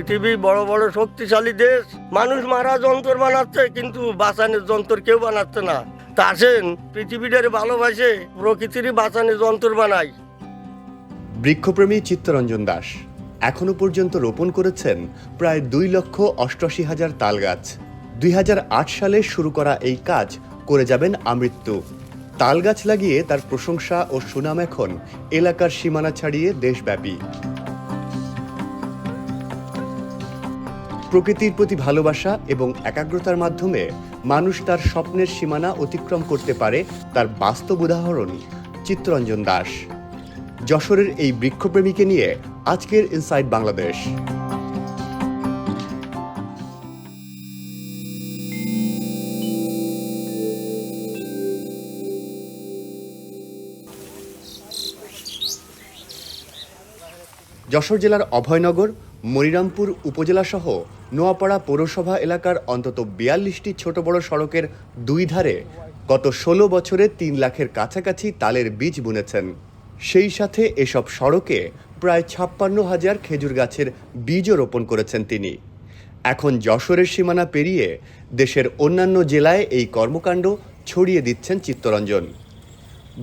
পৃথিবী বড় বড় শক্তিশালী দেশ, মানুষ মারা যন্ত্র বানাচ্ছে, কিন্তু বাঁচানোর যন্ত্র কেউ বানাচ্ছে না। তা আসেন, পৃথিবীটার ভালোবাসে প্রকৃতিরই বাঁচানোর যন্ত্র বানাই। বৃক্ষপ্রেমী চিত্তরঞ্জন দাস, এখনও পর্যন্ত রোপণ করেছেন প্রায় দুই লক্ষ অষ্টআশি হাজার তাল গাছ দুই সালে শুরু করা এই কাজ করে যাবেন আমৃত্যু। তাল গাছ লাগিয়ে তার প্রশংসা ও সুনাম এখন এলাকার সীমানা ছাড়িয়ে দেশব্যাপী। প্রকৃতির প্রতি ভালোবাসা এবং একাগ্রতার মাধ্যমে মানুষ তার স্বপ্নের সীমানা অতিক্রম করতে পারে তার বাস্তব উদাহরণ চিত্তরঞ্জন দাস। যশোরের এই বৃক্ষপ্রেমীকে নিয়ে আজকের ইনসাইড বাংলাদেশ। যশোর জেলার অভয়নগর মনিরামপুর উপজেলা সহ নোয়াপাড়া পৌরসভা এলাকার অন্তত বিয়াল্লিশটি ছোট বড় সড়কের দুই ধারে গত ষোলো বছরে তিন লাখের কাছাকাছি তালের বীজ বুনেছেন। সেই সাথে এসব সড়কে প্রায় ছাপ্পান্ন হাজার খেজুর গাছের বীজও রোপণ করেছেন তিনি। এখন যশোরের সীমানা পেরিয়ে দেশের অন্যান্য জেলায় এই কর্মকাণ্ড ছড়িয়ে দিচ্ছেন চিত্তরঞ্জন।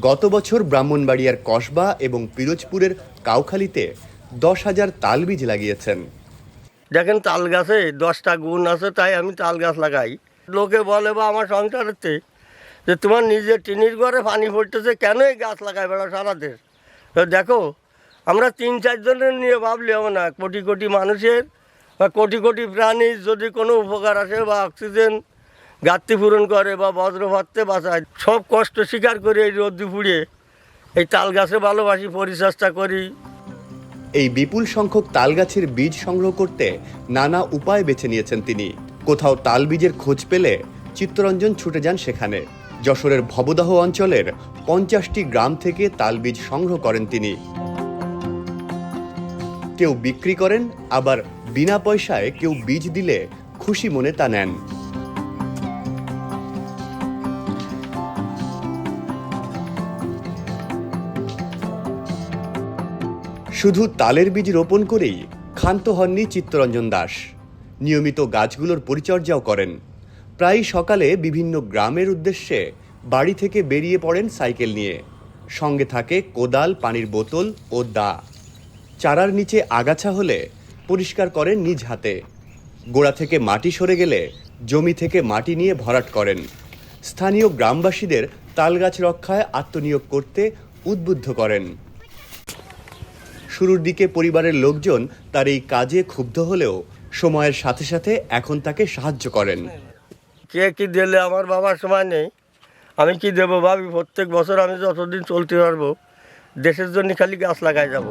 গত বছর ব্রাহ্মণবাড়িয়ার কসবা এবং পিরোজপুরের কাউখালীতে দশ হাজার তাল বীজ লাগিয়েছেন। দেখেন তাল গাছে দশটা গুণ আছে, তাই আমি তাল গাছ লাগাই। লোকে বলে বা আমার সংসারেতে যে তোমার নিজের টিনির ঘরে পানি পড়তেছে, কেন এই গাছ লাগাই বেড়া সারা দেশ? দেখো, আমরা তিন চারজনের নিয়ে ভাবলে হবে না, কোটি কোটি মানুষের বা কোটি কোটি প্রাণীর যদি কোনো উপকার আসে বা অক্সিজেন ঘাটতি পূরণ করে বা বজ্রপাতে বাঁচায়, সব কষ্ট স্বীকার করে এই রোদ্দু পুড়িয়ে এই তাল গাছে ভালোবাসি, পরিচর্যা করি। এই বিপুল সংখ্যক তাল গাছের বীজ সংগ্রহ করতে নানা উপায় বেছে নিয়েছেন তিনি। কোথাও তাল বীজের খোঁজ পেলে চিত্তরঞ্জন ছুটে যান সেখানে। যশোরের ভবদাহ অঞ্চলের পঞ্চাশটি গ্রাম থেকে তাল বীজ সংগ্রহ করেন তিনি। কেউ বিক্রি করেন, আবার বিনা পয়সায় কেউ বীজ দিলে খুশি মনে তা নেন। শুধু তালের বীজ রোপণ করেই ক্ষান্ত হননি চিত্তরঞ্জন দাস। নিয়মিত গাছগুলোর পরিচর্যাও করেন। প্রায় সকালে বিভিন্ন গ্রামের উদ্দেশ্যে বাড়ি থেকে বেরিয়ে পড়েন সাইকেল নিয়ে। সঙ্গে থাকে কোদাল, পানির বোতল ও দা। চারার নিচে আগাছা হলে পরিষ্কার করেন নিজ হাতে। গোড়া থেকে মাটি সরে গেলে জমি থেকে মাটি নিয়ে ভরাট করেন। স্থানীয় গ্রামবাসীদের তালগাছ রক্ষায় আত্মনিয়োগ করতে উদ্বুদ্ধ করেন। শুরুর দিকে পরিবারের লোকজন তার এই কাজে ক্ষুব্ধ হলেও সময়ের সাথে সাথে এখন তাকে সাহায্য করেন। কে কি দিলে আমার বাবার সময় নেই? আমি কি দেবো ভাবি? প্রত্যেক বছর আমি যতদিন চলতে পারব দেশের জন্য খালি গাছ লাগাই যাব।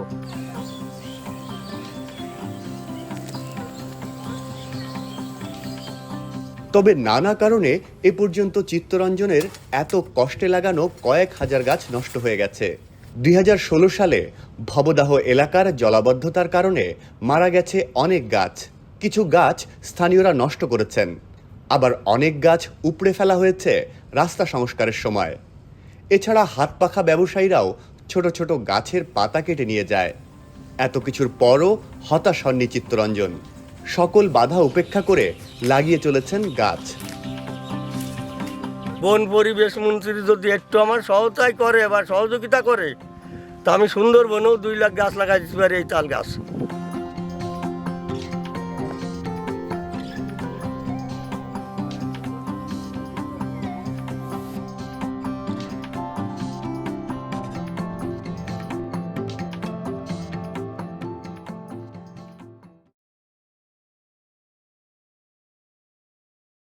তবে নানা কারণে এ পর্যন্ত চিত্তরঞ্জনের এত কষ্টে লাগানো কয়েক হাজার গাছ নষ্ট হয়ে গেছে। দুই হাজার ষোলো সালে ভবদাহ এলাকার জলাবদ্ধতার কারণে মারা গেছে অনেক গাছ। কিছু গাছ স্থানীয়রা নষ্ট করেছেন। আবার অনেক গাছ উপড়ে ফেলা হয়েছে রাস্তা সংস্কারের সময়। এছাড়া হাত পাখা ব্যবসায়ীরাও ছোট ছোট গাছের পাতা কেটে নিয়ে যায়। এত কিছুর পরও হতাশ হননি চিত্তরঞ্জন। সকল বাধা উপেক্ষা করে লাগিয়ে চলেছেন গাছ। বন পরিবেশ মন্ত্রী যদি একটু আমার সহায়তাই করে বা সহযোগিতা করে, তা আমি সুন্দরবনেও দুই লাখ গাছ লাগাইতে পারি এই তাল গাছ।